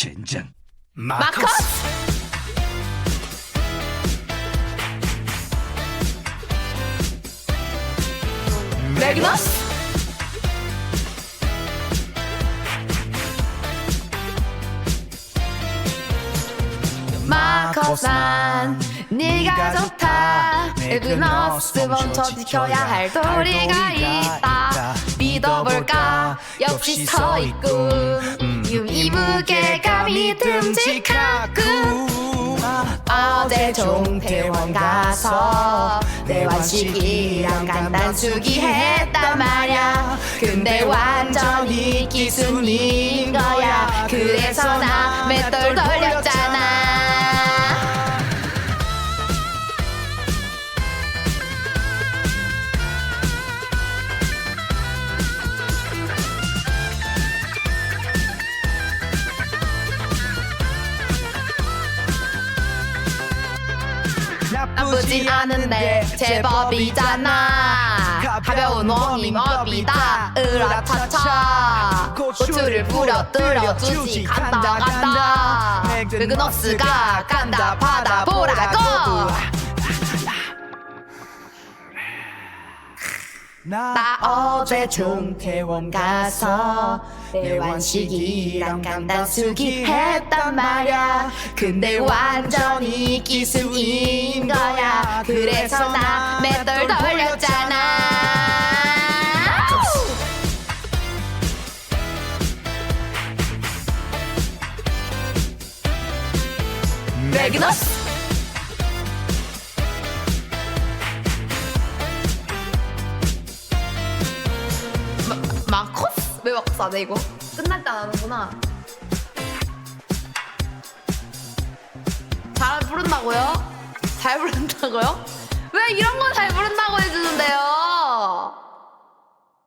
젠장. 마커스! 매그너스. 마커스만 네가 좋다. 매그너스 먼저 지켜야 할 도리가 있다. 믿어볼까? 역시 서있군. 유 이 무게감이 듬직하군 어제 종태원 가서 내 완식이랑 간단수기 했단 말야. 근데 완전히 기순인 거야. 그래서 나 맷돌 돌 나쁘진 않은데 제법이잖아. 가벼운 워밍업이다. 으라차차. 고추를 뿌려 뜯어주지. 간다 간다. 매그너스가 간다 받아 보라고 나 어제 종태원 가서 내완식이랑 간단수기 했단 말야. 근데 완전히 기승인 거야. 그래서 나 맷돌 돌렸잖아. 매그너스 왜 마커스 안해 이거? 끝날 때 안 하는구나 잘 부른다고요? 잘 부른다고요? 왜 이런 건 잘 부른다고